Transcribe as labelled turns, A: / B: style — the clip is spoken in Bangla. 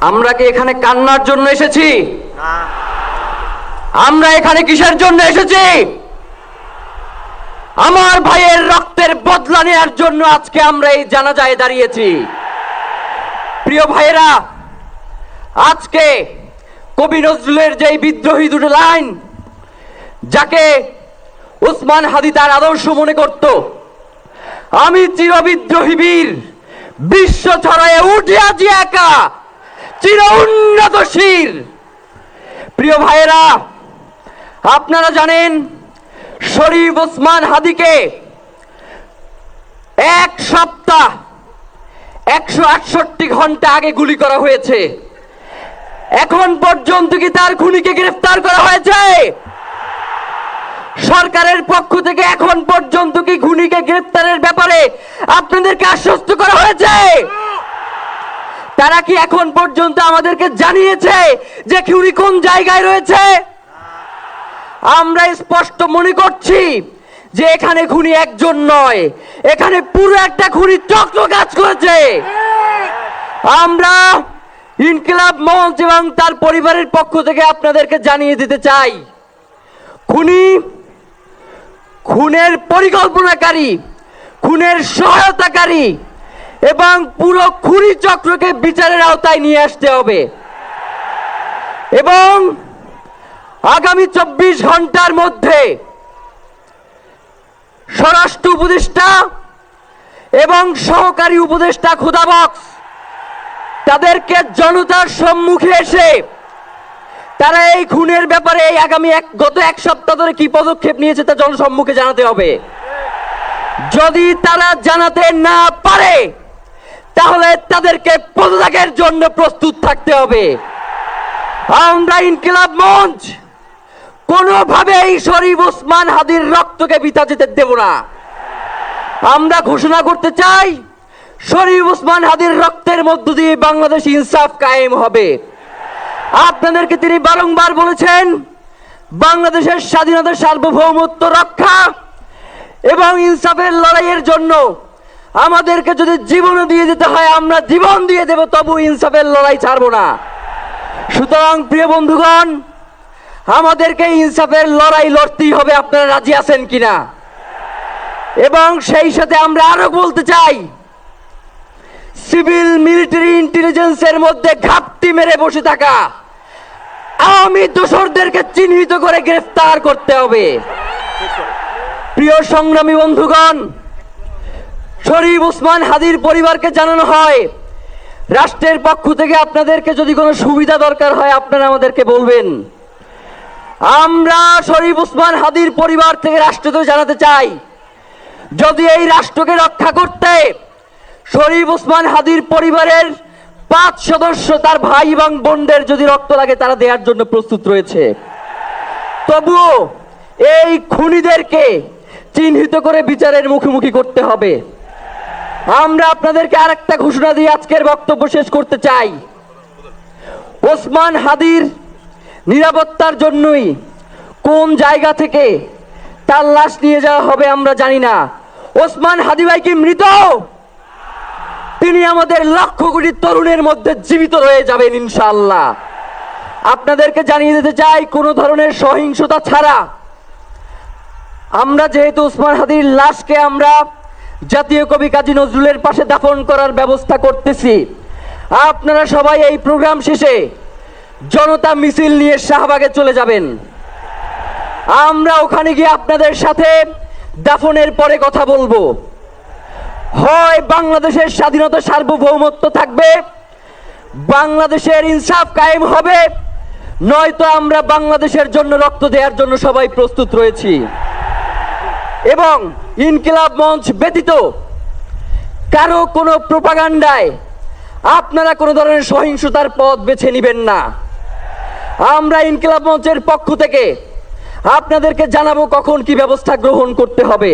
A: আমরা কি এখানে কান্নার জন্য এসেছি? আমরা এখানে কিসের জন্য এসেছি? আমার ভাইয়ের রক্তের বদলা নেওয়ার জন্য আজকে আমরা এই জানাজায় দাঁড়িয়েছি। প্রিয় ভাইয়েরা, আজকে কবি নজরুলের যেই বিদ্রোহী দুটো লাইন, যাকে উসমান হাদি তার আদর্শ মনে করত, আমি চিরবিদ্রোহী বীর, বিশ্ব ছড়ায় উঠে আছি একা। চির উন্নত শির। প্রিয় ভাইয়েরা, আপনারা জানেন শরীফ ওসমান হাদিকে এক সপ্তাহ একশো আটষট্টি ঘণ্টা আগে গুলি করা হয়েছে। এখন পর্যন্ত কি তার খুনিকে গ্রেফতার করা হয়েছে? সরকারের পক্ষ থেকে এখন পর্যন্ত কি খুনিকে গ্রেফতারের ব্যাপারে আপনাদেরকে আশ্বস্ত করা হয়েছে? তারা কি এখন পর্যন্ত আমাদেরকে জানিয়েছে যে খুনি কোন জায়গায় রয়েছে? আমরা স্পষ্ট মনে করছি যে এখানে খুনি একজন নয়। এখানে পুরো একটা খুনি চক্র কাজ করেছে। আমরা ইনকিলাব মঞ্চ এবং তার পরিবারের পক্ষ থেকে আপনাদেরকে জানিয়ে দিতে চাই, খুনি খুনের পরিকল্পনাকারী, খুনের সহায়তাকারী এবং পুরো খুনি চক্রকে বিচারের আওতায় নিয়ে আসতে হবে। এবং আগামী চব্বিশ ঘণ্টার মধ্যে স্বরাষ্ট্র উপদেষ্টা এবং সহকারী উপদেষ্টা খুদাবক্স তাদেরকে জনতার সম্মুখে এসে তারা এই খুনের ব্যাপারে এই আগামী এক গত এক সপ্তাহ ধরে কি পদক্ষেপ নিয়েছে তা জনসম্মুখে জানাতে হবে। যদি তারা জানাতে না পারে তাহলে তাদেরকে পদত্যাগের জন্য প্রস্তুত থাকতে হবে। আমরা ইনকিলাব মঞ্চ। কোনোভাবে এই শরীফ ওসমান হাদির রক্তকে বিতা যেতে দেব না। আমরা ঘোষণা করতে চাই, শরীফ ওসমান হাদির রক্তের মধ্য দিয়ে বাংলাদেশ ইনসাফ কায়েম হবে। আপনাদেরকে তিনি বারংবার বলেছেন, বাংলাদেশের স্বাধীনতা সার্বভৌমত্ব রক্ষা এবং ইনসাফের লড়াইয়ের জন্য আমাদেরকে যদি জীবনও দিয়ে দিতে হয়, আমরা জীবন দিয়ে দেব, তবু ইনসাফের লড়াই ছাড়বো না। সুতরাং প্রিয় বন্ধুগণ, আমাদেরকে ইনসাফের লড়াই লড়তেই হবে, আপনারা রাজি আছেন কিনা? এবং সেই সাথে আমরা আরও বলতে চাই, সিভিল মিলিটারি ইন্টেলিজেন্সের মধ্যে ঘাপটি মেরে বসে থাকা আওয়ামী দোসরদেরকে চিহ্নিত করে গ্রেফতার করতে হবে। প্রিয় সংগ্রামী বন্ধুগণ শরীফ ওসমান হাদির পরিবারকে জানানো হয়। রাষ্ট্রের পক্ষ থেকে আপনাদেরকে যদি কোনো সুবিধা দরকার হয়, আপনারা আমাদেরকে বলবেন। আমরা শরীফ ওসমান হাদির পরিবার থেকে রাষ্ট্রকে জানাতে চাই। যদি এই রাষ্ট্রকে রক্ষা করতে শরীফ ওসমান হাদির পরিবারের পাঁচ সদস্য তার ভাই এবং বোনদের যদি রক্ত লাগে, তারা দেওয়ার জন্য প্রস্তুত রয়েছে। তবুও এই খুনিদেরকে চিহ্নিত করে বিচারের মুখোমুখি করতে হবে। আমরা আপনাদেরকে আরেকটা ঘোষণা দিয়ে আজকের বক্তব্য শেষ করতে চাই। ওসমান হাদির নিরাপত্তার জন্যই কোন জায়গা থেকে তার লাশ নিয়ে যাওয়া হবে আমরা জানি না। ওসমান হাদি ভাই কি মৃত? তিনি আমাদের লক্ষ কোটি তরুণের মধ্যে জীবিত রয়ে যাবেন ইনশাল্লাহ আপনাদেরকে জানিয়ে দিতে চাই, কোনো ধরনের সহিংসতা ছাড়া আমরা যেহেতু ওসমান হাদির লাশকে আমরা জাতীয় কবি কাজী নজরুলের পাশে দাফন করার ব্যবস্থা করতেছি। আপনারা সবাই এই প্রোগ্রাম শেষে জনতা মিছিল নিয়ে শাহবাগে চলে যাবেন। আমরা ওখানে গিয়ে আপনাদের সাথে দাফনের পরে কথা বলব। হয় বাংলাদেশের স্বাধীনতা সার্বভৌমত্ব থাকবে, বাংলাদেশের ইনসাফ কায়েম হবে, নয়তো আমরা বাংলাদেশের জন্য রক্ত দেওয়ার জন্য সবাই প্রস্তুত রয়েছি। এবং ইনকিলাব মঞ্চ ব্যতীত কারও কোনো প্রোপাগান্ডায় আপনারা কোনো ধরনের সহিংসতার পথ বেছে নেবেন না। আমরা ইনকিলাব মঞ্চের পক্ষ থেকে আপনাদেরকে জানাব কখন কি ব্যবস্থা গ্রহণ করতে হবে।